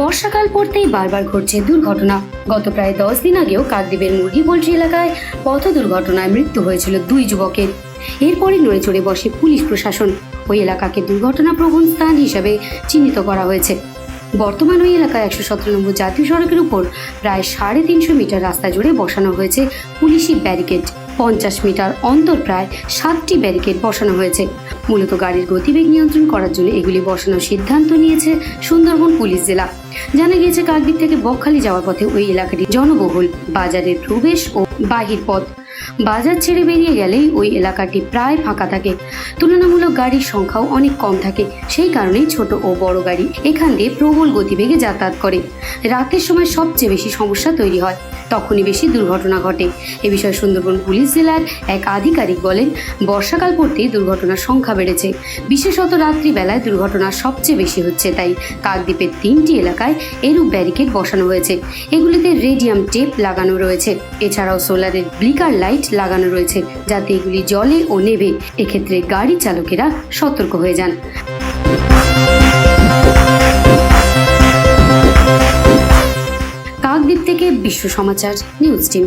বর্ষাকাল পড়তেই বারবার ঘটছে দুর্ঘটনা। গত প্রায় দশ দিন আগেও কাকদ্বীপের মুরগি পোল্ট্রি এলাকায় পথ দুর্ঘটনায় মৃত্যু হয়েছিল দুই যুবকের। এরপরই নড়ে চড়ে বসে পুলিশ প্রশাসন। ওই এলাকাকে দুর্ঘটনা প্রবণ স্থান হিসেবে চিহ্নিত করা হয়েছে। বর্তমান ওই এলাকায় একশো সতেরো নম্বর জাতীয় সড়কের উপর প্রায় সাড়ে তিনশো মিটার রাস্তা জুড়ে বসানো হয়েছে পুলিশি ব্যারিকেড। পঞ্চাশ মিটার অন্তর প্রায় সাতটি ব্যারিকেড বসানো হয়েছে। মূলত গাড়ির গতিবেগ নিয়ন্ত্রণ করার জন্য এগুলি বসানোর সিদ্ধান্ত নিয়েছে সুন্দরবন পুলিশ জেলা। জানা গিয়েছে কাকদ্বীপ থেকে বকখালি যাওয়ার পথে ওই এলাকাটি জনবহুল, বাজারের প্রবেশ ও বাহির পথ। বাজার ছেড়ে বেরিয়ে গেলেই ওই এলাকাটি প্রায় ফাঁকা থাকে। তুলনামূলক গাড়ির সংখ্যাও অনেক কম থাকে। সেই কারণেই ছোট ও বড় গাড়ি এখান দিয়ে প্রবল গতিবেগে যাতায়াত করে। রাতের সময় সবচেয়ে বেশি সমস্যা তৈরি হয়। তখনই বেশি দুর্ঘটনা ঘটে। এ বিষয়ে সুন্দরবন পুলিশ জেলার এক আধিকারিক বলেন, বর্ষাকাল পড়তেই দুর্ঘটনার সংখ্যা বেড়েছে। বিশেষত রাত্রিবেলায় দুর্ঘটনা সবচেয়ে বেশি হচ্ছে, তাই কাকদ্বীপের তিনটি এলাকায় এরূপ ব্যারিকেড বসানো হয়েছে এগুলিতে রেডিয়াম টেপ লাগানো রয়েছে। এছাড়াও সোলারের ব্লিকার লাইট লাগানো রয়েছে, যাতে এগুলি জলে ও নেবে এক্ষেত্রে গাড়ি চালকেরা সতর্ক হয়ে যান। কাকদ্বীপ থেকে বিশ্ব সমাচার, নিউজ টিম।